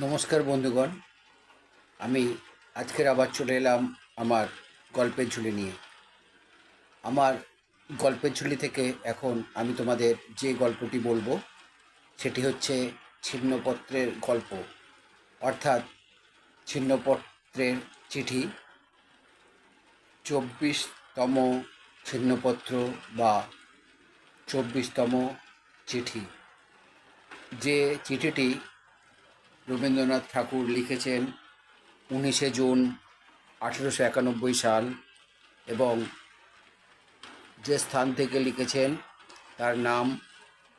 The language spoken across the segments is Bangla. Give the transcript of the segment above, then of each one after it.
নমস্কার বন্ধুগণ। আমি আজকের আবার চলে এলাম আমার গল্পের ঝুলি নিয়ে। আমার গল্পের ঝুলি থেকে এখন আমি তোমাদের যে গল্পটি বলব, সেটি হচ্ছে ছিন্নপত্রের গল্প। অর্থাৎ ছিন্নপত্রের চিঠি, চব্বিশতম ছিন্নপত্র বা চব্বিশতম চিঠি। যে চিঠিটি রবীন্দ্রনাথ ঠাকুর লিখেছেন উনিশে জুন আঠেরোশো একানব্বই সাল এবং যে স্থান থেকে লিখেছেন তার নাম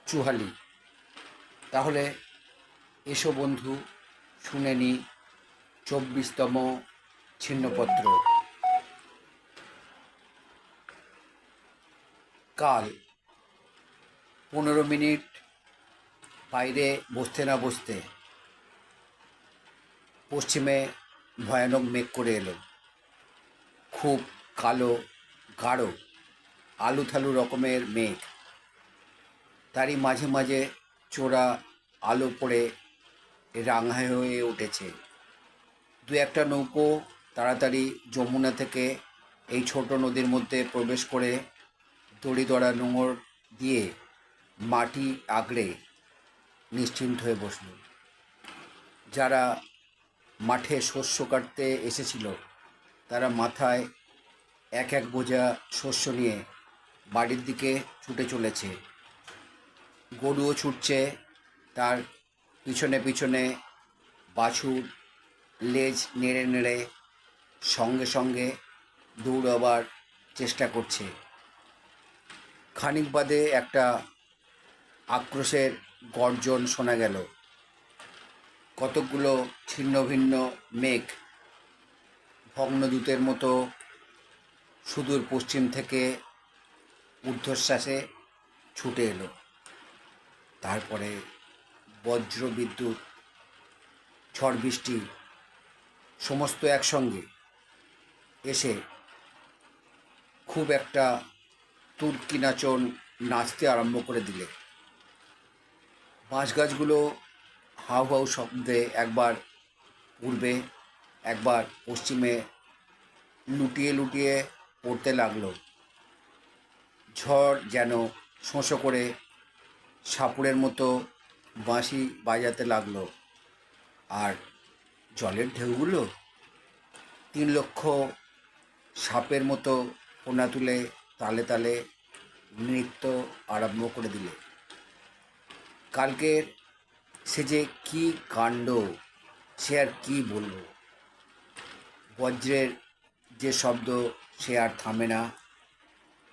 চুহালি। তাহলে এসো বন্ধু, শুনে নি চব্বিশতম ছিন্নপত্র। কাল পনেরো মিনিট, বাইরে বসতে না বসতে। পশ্চিমে ভয়ানক মেঘ করে এলো। খুব কালো, গাঢ় আলু থালু রকমের মেঘ। তারই মাঝে মাঝে চোরা আলো পড়ে রাঙা হয়ে উঠেছে। দু একটা নৌকো তাড়াতাড়ি যমুনা থেকে এই ছোট নদীর মধ্যে প্রবেশ করে দড়ি দড়া নোঙর দিয়ে মাটি আগড়ে নিশ্চিন্ত হয়ে বসল। যারা মাঠে শস্য কাটতে এসেছিল। তারা মাথায় এক এক বোঝা শস্য নিয়ে বাড়ির দিকে ছুটে চলেছে। গরুও ছুটছে, তার পিছনে পিছনে বাছুর, লেজ নেড়ে নেড়ে সঙ্গে সঙ্গে দৌড়াবার চেষ্টা করছে। খানিক বাদে একটা আক্রোশের গর্জন শোনা গেল। কতকগুলো ছিন্ন ভিন্ন মেঘ ভগ্নদূতের মতো সুদূর পশ্চিম থেকে ঊর্ধ্বশ্বাসে ছুটে এলো। তারপরে বজ্র বিদ্যুৎ ঝড় বৃষ্টি, সমস্ত একসঙ্গে এসে খুব একটা তুর্কি নাচন নাচতে আরম্ভ করে দিলে। বাঁশ গাছগুলো হাউ হাউ শব্দে একবার পূর্বে, একবার পশ্চিমে লুটিয়ে লুটিয়ে পড়তে লাগল। ঝড় যেন শোঁসো করে সাপুড়ের মতো বাঁশি বাজাতে লাগল। আর জলের ঢেউগুলো? তিন লক্ষ সাপের মতো পোনা তুলে তালে তালে নৃত্য আরম্ভ করে দিলে। কালকের সে যে কী কাণ্ড, সে আর কী বলব বজ্রের যে শব্দ, সে আর থামে না।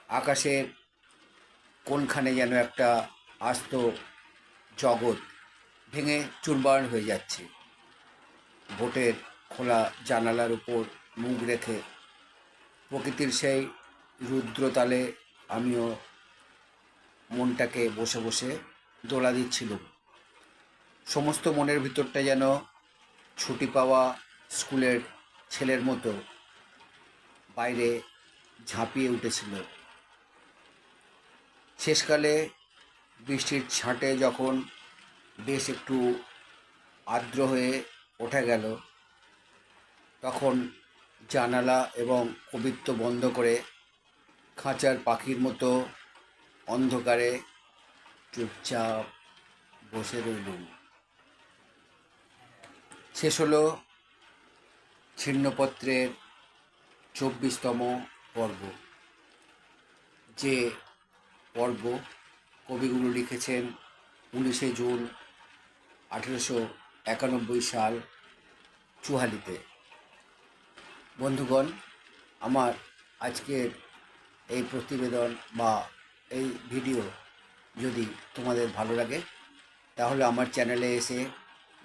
আকাশের কোনখানে যেন একটা আস্ত জগৎ ভেঙে চুরমার হয়ে যাচ্ছে। বোটের খোলা জানালার উপর মুখ রেখে প্রকৃতির সেই রুদ্রতালে আমিও মনটাকে বসে বসে দোলা দিচ্ছিলুম। সমস্ত মনের ভিতরটা যেন ছুটি পাওয়া স্কুলের ছেলের মতো বাইরে ঝাঁপিয়ে উঠেছিল। শেষকালে বৃষ্টির ছাঁটে যখন বেশ একটু আর্দ্র হয়ে ওঠা গেল, তখন জানালা এবং কবিত্ব বন্ধ করে খাঁচার পাখির মতো অন্ধকারে চুপচাপ বসে রইলুম। শেষ হলো ছিন্নপত্রের চব্বিশতম পর্ব। যে পর্ব কবিগুরু লিখেছেন উনিশে জুন আঠেরোশো একানব্বই সাল চুহালিতে বন্ধুগণ, আমার আজকের এই প্রতিবেদন বা এই ভিডিও যদি তোমাদের ভালো লাগে, তাহলে আমার চ্যানেলে এসে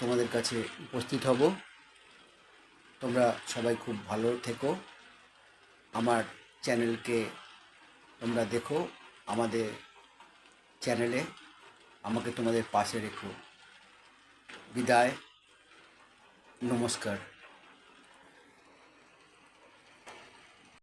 তোমাদের কাছে উপস্থিত হব। তোমরা সবাই খুব ভালো থেকো। আমার চ্যানেলকে তোমরা দেখো আমাদের চ্যানেলে। আমাকে তোমাদের পাশে রেখো। বিদায়। নমস্কার।